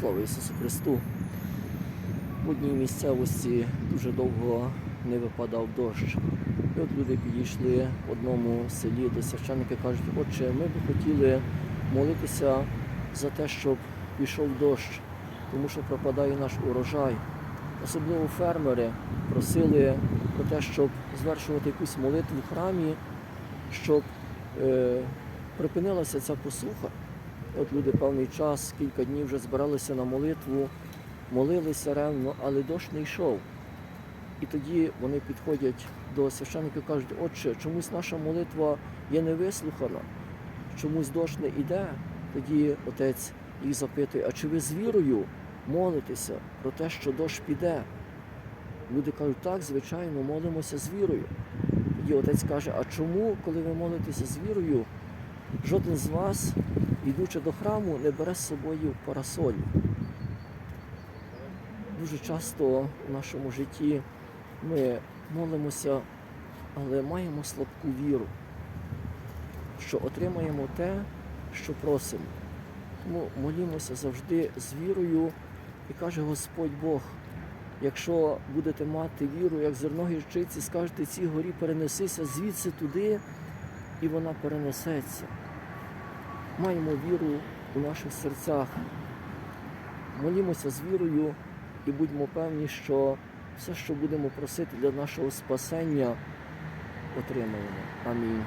Слава Ісусу Христу! В одній місцевості дуже довго не випадав дощ. І от люди підійшли в одному селі до священника і кажуть, отче, ми би хотіли молитися за те, щоб пішов дощ, тому що пропадає наш урожай. Особливо фермери просили про те, щоб звершувати якусь молитву в храмі, щоб е, припинилася ця посуха. От люди певний час, кілька днів вже збиралися на молитву, молилися ревно, але дощ не йшов. І тоді вони підходять до священника і кажуть, отче, чомусь наша молитва є не вислухана, чомусь дощ не йде. Тоді отець їх запитує, а чи ви з вірою молитеся про те, що дощ піде? Люди кажуть, так, звичайно, молимося з вірою. Тоді отець каже, а чому, коли ви молитеся з вірою, жоден з вас, йдучи до храму, не бере з собою парасолі? Дуже часто в нашому житті ми молимося, але маємо слабку віру, що отримаємо те, що просимо. Тому молімося завжди з вірою і каже Господь Бог, якщо будете мати віру, як зерно гірчиці, скажете цій горі перенесися звідси туди, і вона перенесеться. Маємо віру у наших серцях. Молімося з вірою і будьмо певні, що все, що будемо просити для нашого спасення, отримаємо. Амінь.